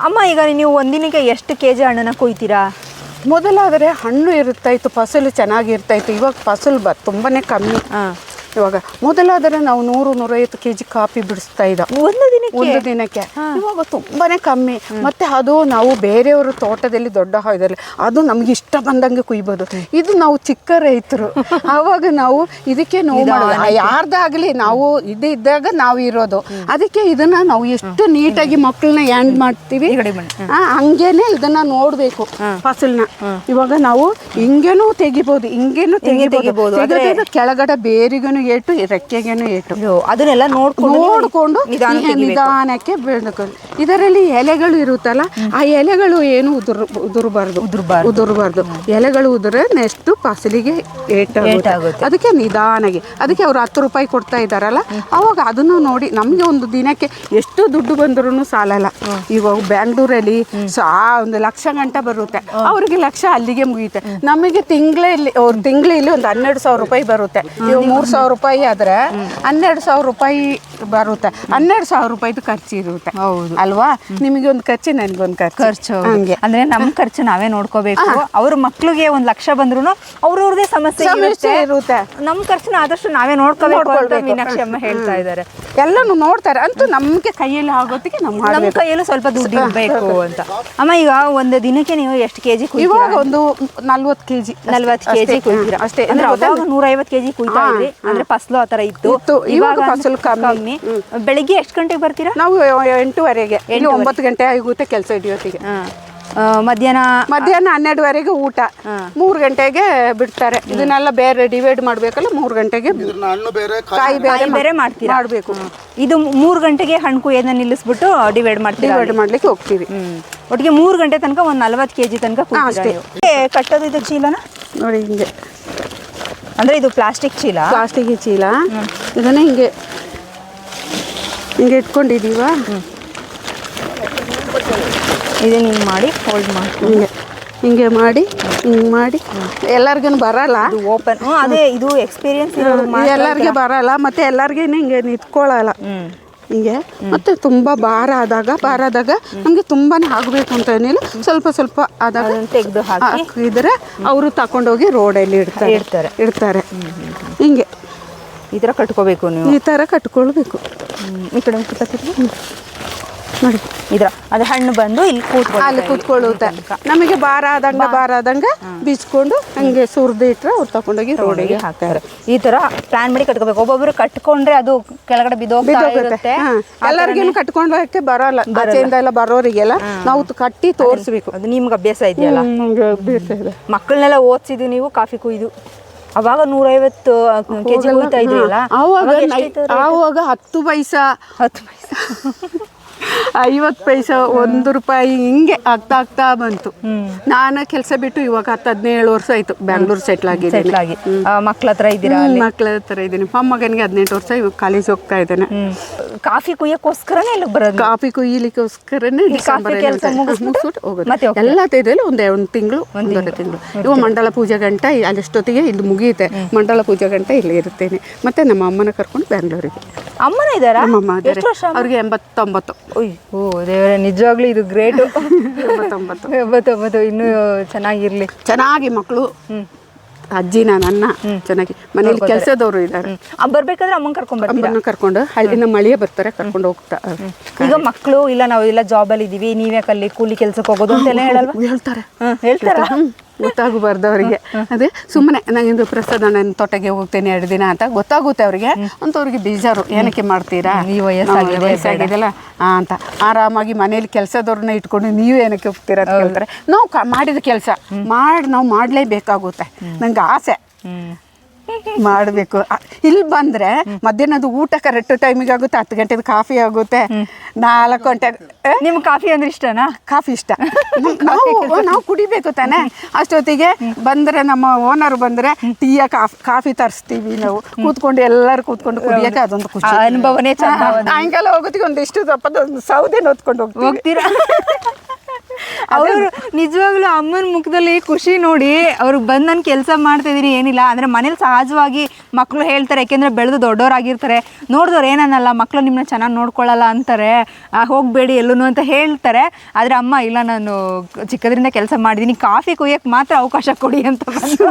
ಅಮ್ಮ ಈಗ ನೀವು ಒಂದಿನಕ್ಕೆ ಎಷ್ಟು ಕೆ ಜಿ ಹಣ್ಣನ್ನು ಕೊಯ್ತೀರಾ? ಮೊದಲಾದರೆ ಹಣ್ಣು ಇರ್ತಾಯಿತ್ತು ಫಸಲು ಚೆನ್ನಾಗಿರ್ತಾಯಿತ್ತು. ಇವಾಗ ಫಸಲು ಬ ತುಂಬಾ ಕಮ್ಮಿ. ಇವಾಗ ಮೊದಲಾದರೆ ನಾವು ನೂರು ನೂರೈವತ್ತು ಕೆ ಜಿ ಕಾಫಿ ಬಿಡಿಸ್ತಾ ಇದ್ದ. ಒಂದು ದಿನಕ್ಕೆ? ಒಂದು ದಿನಕ್ಕೆ. ಇವಾಗ ತುಂಬಾನೇ ಕಮ್ಮಿ. ಮತ್ತೆ ಅದು ನಾವು ಬೇರೆಯವ್ರ ತೋಟದಲ್ಲಿ ದೊಡ್ಡ ಇದರಲ್ಲಿ ಅದು ನಮ್ಗೆ ಇಷ್ಟ ಬಂದಂಗೆ ಕುಯ್ಬೋದು. ಇದು ನಾವು ಚಿಕ್ಕ ರೈತರು. [laughs] ಆವಾಗ ನಾವು ಇದಕ್ಕೆ ನೋವು ಮಾಡೋದು ಯಾರ್ದಾಗ್ಲಿ ನಾವು ಇದು ಇದ್ದಾಗ ನಾವು ಇರೋದು. ಅದಕ್ಕೆ ಇದನ್ನ ನಾವು ಎಷ್ಟು ನೀಟಾಗಿ ಮಕ್ಕಳನ್ನ ಹ್ಯಾಂಡ್ ಮಾಡ್ತೀವಿ. ಹಂಗೇನೆ ಇದನ್ನ ನೋಡ್ಬೇಕು ಫಸಲ್ನ. ಇವಾಗ ನಾವು ಹಿಂಗೇನು ತೆಗಿಬೋದು ಹಿಂಗೇನು ತೆಗಿಬೋದು. ಕೆಳಗಡೆ ಬೇರಿಗೇನು ಏಟು ರೆಕ್ಕೆಗೇನು ಏಟು. ಅದನ್ನೆಲ್ಲ ನೋಡ್ಕೊಂಡು ನೋಡಿಕೊಂಡು ನಿಧಾನ ನಿಧಾನಕ್ಕೆ ಬೆಳೆದುಕೊಂಡು ಇದರಲ್ಲಿ ಎಲೆಗಳು ಇರುತ್ತಲ್ಲ ಆ ಎಲೆಗಳು ಏನು ಉದುರ್ ಉದುರಬಾರ್ದು. ಉದುರಬಾರ್ದು. ಉದುರಬಾರ್ದು. ಎಲೆಗಳು ಉದುರೆ ನೆಕ್ಸ್ಟ್ ಫಸಲಿಗೆ. ಅದಕ್ಕೆ ನಿಧಾನಾಗಿ ಅದಕ್ಕೆ ಅವರು ಹತ್ತು ರೂಪಾಯಿ ಕೊಡ್ತಾ ಇದ್ದಾರಲ್ಲ ಅವಾಗ ಅದನ್ನು ನೋಡಿ ನಮಗೆ ಒಂದು ದಿನಕ್ಕೆ ಎಷ್ಟು ದುಡ್ಡು ಬಂದ್ರೂ ಸಾಲಲ್ಲ. ಇವಾಗ ಬ್ಯಾಂಗ್ಳೂರಲ್ಲಿ ಸಾ ಒಂದು ಲಕ್ಷ ಗಂಟೆ ಬರುತ್ತೆ. ಅವ್ರಿಗೆ ಲಕ್ಷ ಅಲ್ಲಿಗೆ ಮುಗಿಯುತ್ತೆ. ನಮಗೆ ತಿಂಗಳಲ್ಲಿ ಅವ್ರ ತಿಂಗಳಲ್ಲಿ ಒಂದು ಹನ್ನೆರಡು ಸಾವಿರ ರೂಪಾಯಿ ಬರುತ್ತೆ. ಇವಾಗ ಮೂರು ಸಾವಿರ ರೂಪಾಯಿ ಆದ್ರೆ ಹನ್ನೆರಡು ಸಾವಿರ ರೂಪಾಯಿ ಬರುತ್ತೆ. ಹನ್ನೆರಡು ಸಾವಿರ ರೂಪಾಯಿದು ಖರ್ಚು ಇರುತ್ತೆ. ಹೌದು. ಅಲ್ವಾ? ನಿಮಗೆ ಒಂದು ಖರ್ಚು ನನಗೊಂದು ಖರ್ಚು. ಖರ್ಚು ಹಂಗೆ. ಅಂದ್ರೆ ನಮ್ ಖರ್ಚು ನಾವೇ ನೋಡ್ಕೋಬೇಕು. ಅವ್ರ ಮಕ್ಳಿಗೆ ಒಂದ್ ಲಕ್ಷ ಬಂದ್ರು ಅವ್ರವ್ರದೇ ಸಮಸ್ಯೆ ಇರುತ್ತೆ. ನಮ್ಮ ನಮ್ ಖರ್ಚನ್ನ ಆದಷ್ಟು ನಾವೇ ನೋಡ್ಕೋಬೇಕು ಅಂತ. ಮೀನಾಕ್ಷಿ ಅಮ್ಮ ಹೇಳ್ತಾ ಇದ್ದಾರೆ. ಎಲ್ಲನೂ ನೋಡ್ತಾರೆ. ಅಂತೂ ನಮಗೆ ಕೈಯಲ್ಲಿ ಆಗೋದಕ್ಕೆ ನಮ್ಮ ನಮ್ಮ ಕೈಯಲ್ಲೂ ಸ್ವಲ್ಪ ದುಡ್ಡು ಇರಬೇಕು ಅಂತ. ಅಮ್ಮ ಈಗ ಒಂದು ದಿನಕ್ಕೆ ನೀವು ಎಷ್ಟು ಕೆಜಿ ಇವಾಗ ಒಂದು ನಲ್ವತ್ತು ಕೆ ಜಿ ನಲ್ವತ್ತು ಕೆಜಿ ಕುಯ್ತೀರಾ? ಅಷ್ಟೇ. ಅಂದ್ರೆ ಅವಾಗ ನೂರೈವತ್ತು ಕೆಜಿ ಕುಯ್ತಾ ಇದ್ರಿ. ಅಂದ್ರೆ ಫಸಲು ಆ ತರ ಇತ್ತು. ಇವಾಗ ಫಸಲು ಕಮ್ಮಿ. ಬೆಳಿಗ್ಗೆ ಎಷ್ಟು ಗಂಟೆಗೆ ಬರ್ತೀರಾ? ನಾವು ಎಂಟೂವರೆಗೆ. ಇಲ್ಲಿ ಒಂಬತ್ತು ಗಂಟೆ ಆಗುತ್ತೆ ಕೆಲಸ ಹಿಡಿಯೋತ್ತಿಗೆ. ಮಧ್ಯಾಹ್ನ ಮಧ್ಯಾಹ್ನ ಹನ್ನೆರಡುವರೆಗೆ ಊಟ. ಮೂರು ಗಂಟೆಗೆ ಬಿಡ್ತಾರೆ. ಇದನ್ನೆಲ್ಲ ಬೇರೆ ಡಿವೈಡ್ ಮಾಡಬೇಕಲ್ಲ ಮೂರು ಗಂಟೆಗೆ ಇದ್ರನ್ನ ಹಣ್ಣು ಬೇರೆ ಕಾಯಿ ಬೇರೆ ಬೇರೆ ಮಾಡ್ತೀರಾ? ಮಾಡಬೇಕು. ಇದು ಮೂರು ಗಂಟೆಗೆ ಹಣ್ಣು ಕುಯ್ಯೋದನ್ನ ನಿಲ್ಲಿಸ್ಬಿಟ್ಟು ಡಿವೈಡ್ ಮಾಡ್ತೀವಿ ಡಿವೈಡ್ ಮಾಡ್ಲಿಕ್ಕೆ ಹೋಗ್ತೀವಿ. ಒಟ್ಟಿಗೆ ಮೂರು ಗಂಟೆ ತನಕ ಒಂದು ನಲ್ವತ್ತು ಕೆಜಿ ತನಕ ಅಷ್ಟೇ. ಕಟ್ಟೋದು ಇದು ಚೀಲನ? ನೋಡಿ ಹಿಂಗೆ. ಅಂದ್ರೆ ಇದು ಪ್ಲಾಸ್ಟಿಕ್ ಚೀಲ? ಪ್ಲಾಸ್ಟಿಕ್ ಚೀಲ. ಇದನ್ನ ಹಿಂಗೆ ಹಿಂಗೆ ಇಟ್ಕೊಂಡಿದೀವ ಇದನ್ನ ಹಿಂಗೆ ಮಾಡಿ ಫೋಲ್ಡ್ ಮಾಡಿ ಹಿಂಗೆ ಹಿಂಗೆ ಮಾಡಿ ಹಿಂಗೆ ಮಾಡಿ. ಎಲ್ಲರಿಗೂ ಬರಲ್ಲ. ಓಪನ್ ಅದೇ ಇದು ಎಕ್ಸ್ಪೀರಿಯನ್ಸ್ ಎಲ್ಲರಿಗೆ ಬರಲ್ಲ ಮತ್ತೆ ಎಲ್ಲರಿಗೆ ಹಿಂಗೆ ನಿಂತ್ಕೊಳ್ಳಲ್ಲ ಹಿಂಗೆ ಮತ್ತೆ ತುಂಬ ಭಾರ ಆದಾಗ ಭಾರ ಆದಾಗ ನಮಗೆ ತುಂಬಾ ಆಗಬೇಕು ಅಂತ ಏನಿಲ್ಲ. ಸ್ವಲ್ಪ ಸ್ವಲ್ಪ ಆದಾಗ ತೆಗೆದು ಹಾಕಿ. ಹಾಕಿದ್ರೆ ಅವರು ತಗೊಂಡೋಗಿ ರೋಡಲ್ಲಿ ಇಡ್ತಾರೆ. ಇಡ್ತಾರೆ. ಇಡ್ತಾರೆ. ಹಿಂಗೆ. ಈ ಥರ ಕಟ್ಕೋಬೇಕು ನೀವು. ಈ ಥರ ಕಟ್ಕೊಳ್ಬೇಕು. ಈ ಕಡೆ. ನೋಡಿ ಇದ್ರ ಅದು ಹಣ್ಣು ಬಂದು ಇಲ್ಲಿ ಕೂತ್ಕೊಂಡು ಅಲ್ಲಿ ಕೂತ್ಕೊಳ್ಳುತ್ತೆ. ನಮಗೆ ಭಾರ ಆದಂಗ ಭಾರ ಆದಂಗ ಬೀಚ್ಕೊಂಡು ಹಂಗೆ ಸುರಿದು ಇಟ್ಟರೆ ಅವ್ರು ತಗೊಂಡೋಗಿ ರೋಡಿಗೆ ಹಾಕ್ತಾರೆ. ಈ ತರ ಪ್ಲಾನ್ ಮಾಡಿ ಕಟ್ಕೋಬೇಕು. ಒಬ್ಬೊಬ್ರು ಕಟ್ಕೊಂಡ್ರೆ ಅದು ಕೆಳಗಡೆ ಬಿದ್ದೋಗ್ತಾರೆ ಎಲ್ಲರಿಗೂ ಕಟ್ಕೊಂಡು ಹೋಗಕ್ಕೆ ಬರಲ್ಲ. ಬಚೆಯಿಂದ ಎಲ್ಲ ಬರೋರಿಗೆಲ್ಲ ನಾವು ಕಟ್ಟಿ ತೋರಿಸ್ಬೇಕು. ಅದು ನಿಮ್ಗೆ ಅಭ್ಯಾಸ ಇದೆಯಲ್ಲ? ಮಕ್ಕಳನ್ನೆಲ್ಲ ಓದಿಸಿದ್ದು ನೀವು ಕಾಫಿ ಕುಯ್ದು. ಅವಾಗ ನೂರೈವತ್ತು ಕೆಜಿ ಕುಯ್ತಾ ಇದ್ರಲ್ಲ? ಆವಾಗ ಹತ್ತು ಪೈಸಾ. ಹತ್ತು ಪೈಸೆ. ಐವತ್ತು ಪೈಸ ಒಂದು ರೂಪಾಯಿ ಹಿಂಗೆ ಆಗ್ತಾ ಆಗ್ತಾ ಬಂತು. ನಾನು ಕೆಲಸ ಬಿಟ್ಟು ಇವಾಗ ಹತ್ತು ಹದಿನೇಳು ವರ್ಷ ಆಯ್ತು. ಬ್ಯಾಂಗ್ಳೂರ್ ಸೆಟ್ಲ್ ಆಗಿದ್ದೀನಿ. ಮಕ್ಳ ಹತ್ರ ಇದ್ದೀರಾ ಮಕ್ಳ ಹತ್ರ ಇದ್ದೀನಿ. ಮಗನಿಗೆ ಹದಿನೆಂಟು ವರ್ಷ ಇವಾಗ ಕಾಲೇಜ್ ಹೋಗ್ತಾ ಇದ್ದಾನೆ. ಕಾಫಿ ಕುಯ್ಯಕ್ಕೋಸ್ಕರನೇ ಇಲ್ಲಿ ಬರೋದು? ಕಾಫಿ ಕುಯ್ಯಲಿಕ್ಕೋಸ್ಕರನೇ ಹೋಗೋದು. ಮತ್ತೆ ಎಲ್ಲ ತೆಗೆದಲ್ಲಿ ಒಂದೇ ಒಂದು ತಿಂಗಳು ಒಂದೂವರೆ ತಿಂಗಳು. ಇವಾಗ ಮಂಡಲ ಪೂಜೆ ಗಂಟ ಅಲ್ಲಷ್ಟೊತ್ತಿಗೆ ಇಲ್ಲಿ ಮುಗಿಯುತ್ತೆ. ಮಂಡಲ ಪೂಜೆ ಗಂಟ ಇಲ್ಲಿ ಇರುತ್ತೇನೆ. ಮತ್ತೆ ನಮ್ಮ ಅಮ್ಮನ ಕರ್ಕೊಂಡು ಬ್ಯಾಂಗ್ಳೂರಿಗೆ. ಅಮ್ಮನ ಇದ್ದಾರ? ಅವ್ರಿಗೆ ಎಂಬತ್ತೊಂಬತ್ತು. ಓ ದೇವರೇ ನಿಜವಾಗ್ಲೂ ಇದು ಗ್ರೇಟು ಎಂಬತ್ತೊಂಬತ್ತು. ಎಂಬತ್ತೊಂಬತ್ತು ಇನ್ನೂ ಚೆನ್ನಾಗಿರ್ಲಿ. ಚೆನ್ನಾಗಿ ಮಕ್ಕಳು ಅಜ್ಜಿ ನಾನು ಚೆನ್ನಾಗಿ. ಮನೇಲಿ ಕೆಲಸದವರು ಇದ್ದಾರೆ. ಬರ್ಬೇಕಾದ್ರೆ ಅಮ್ಮನ ಕರ್ಕೊಂಡ್ ಅಮ್ಮನ ಕರ್ಕೊಂಡು ಅಲ್ಲಿನ ಮಳೆಯೇ ಬರ್ತಾರೆ ಕರ್ಕೊಂಡು ಹೋಗ್ತಾ ಈಗ ಮಕ್ಕಳು ಇಲ್ಲ ನಾವು ಇಲ್ಲ ಅಲ್ಲಿ ಇದೀವಿ ನೀವೇ ಅಲ್ಲಿ ಕೂಲಿ ಕೆಲ್ಸಕ್ಕೆ ಹೋಗೋದು ಅಂತೆಲ್ಲ ಹೇಳಲ್ವಾ? ಹೇಳ್ತಾರೆ. ಹೇಳ್ತಾರಾ? ಗೊತ್ತಾಗಬಾರ್ದು ಅವರಿಗೆ ಅದೇ ಸುಮ್ಮನೆ ನಂಗಿಂದು ಪ್ರಸಾದ ನನ್ನ ತೋಟಕ್ಕೆ ಹೋಗ್ತೇನೆ ಎರಡು ದಿನ ಅಂತ ಗೊತ್ತಾಗುತ್ತೆ ಅವರಿಗೆ. ಅಂತ ಅವ್ರಿಗೆ ಬೇಜಾರು. ಏನಕ್ಕೆ ಮಾಡ್ತೀರಾ? ಈ ವಯಸ್ಸಾಗಿದೆಯಲ್ಲ ಅಂತ. ಆರಾಮಾಗಿ ಮನೇಲಿ ಕೆಲಸದವ್ರನ್ನ ಇಟ್ಕೊಂಡು ನೀವು ಏನಕ್ಕೆ ಹೋಗ್ತೀರಾ ಅಂತ ಹೇಳ್ತಾರೆ ನಾವು ಕ- ಮಾಡಿದ ಕೆಲಸ. ಮಾಡಿ ನಾವು ಮಾಡಲೇಬೇಕಾಗುತ್ತೆ. ನಂಗೆ ಆಸೆ. ಮಾಡಬೇಕು. ಇಲ್ಲಿ ಬಂದ್ರೆ ಮಧ್ಯಾಹ್ನದ ಊಟ ಕರೆಕ್ಟ್ ಟೈಮಿಗೆ ಆಗುತ್ತೆ ಹತ್ತು ಗಂಟೆದು ಕಾಫಿ ಆಗುತ್ತೆ ನಾಲ್ಕು ಗಂಟೆ ನಿಮ್ ನಿಮ್ಗೆ ಕಾಫಿ ಅಂದ್ರೆ ಇಷ್ಟನಾ? ಕಾಫಿ ಇಷ್ಟ. [laughs] ನಾವು ನಾವು ಕುಡಿಬೇಕು ತಾನೆ. ಅಷ್ಟೊತ್ತಿಗೆ ಬಂದ್ರೆ ನಮ್ಮ ಓನರ್ ಬಂದ್ರೆ ಟೀಯ ಕಾಫಿ ಕಾಫಿ ತರಿಸ್ತೀವಿ ನಾವು. ಕೂತ್ಕೊಂಡು ಎಲ್ಲರೂ ಕೂತ್ಕೊಂಡು ಕುಡಿಯಕ್ಕೆ ಅದೊಂದು ಖುಷಿ. ಅನುಭವನೇ ಸಾಯಂಕಾಲ ಹೋಗೋತ್ತಿಗೆ ಒಂದಿಷ್ಟು ದಪ್ಪದ ಒಂದು ಸೌದೆ ನೋತ್ಕೊಂಡು ಹೋಗ್ತೀರಾ? [laughs] ಅವರು ನಿಜವಾಗ್ಲೂ ಅಮ್ಮನ ಮುಖದಲ್ಲಿ ಖುಷಿ ನೋಡಿ ಅವ್ರು ಬಂದು ನಾನು ಕೆಲಸ ಮಾಡ್ತಾ ಇದೀನಿ ಏನಿಲ್ಲ. ಅಂದ್ರೆ ಮನೇಲಿ ಸಹಜವಾಗಿ ಮಕ್ಕಳು ಹೇಳ್ತಾರೆ ಯಾಕೆಂದ್ರೆ ಬೆಳೆದು ದೊಡ್ಡವರಾಗಿರ್ತಾರೆ ನೋಡಿದವ್ರು ಏನನ್ನಲ್ಲ ಮಕ್ಕಳು ನಿಮ್ಮನ್ನ ಚೆನ್ನಾಗಿ ನೋಡ್ಕೊಳ್ಳಲ್ಲ ಅಂತಾರೆ. ಹೋಗಬೇಡಿ ಎಲ್ಲೂ ಅಂತ ಹೇಳ್ತಾರೆ. ಆದ್ರೆ ಅಮ್ಮ ಇಲ್ಲ ನಾನು ಚಿಕ್ಕದ್ರಿಂದ ಕೆಲಸ ಮಾಡಿದ್ದೀನಿ ಕಾಫಿ ಕುಯ್ಯಕ್ಕೆ ಮಾತ್ರ ಅವಕಾಶ ಕೊಡಿ ಅಂತ ಬಂದು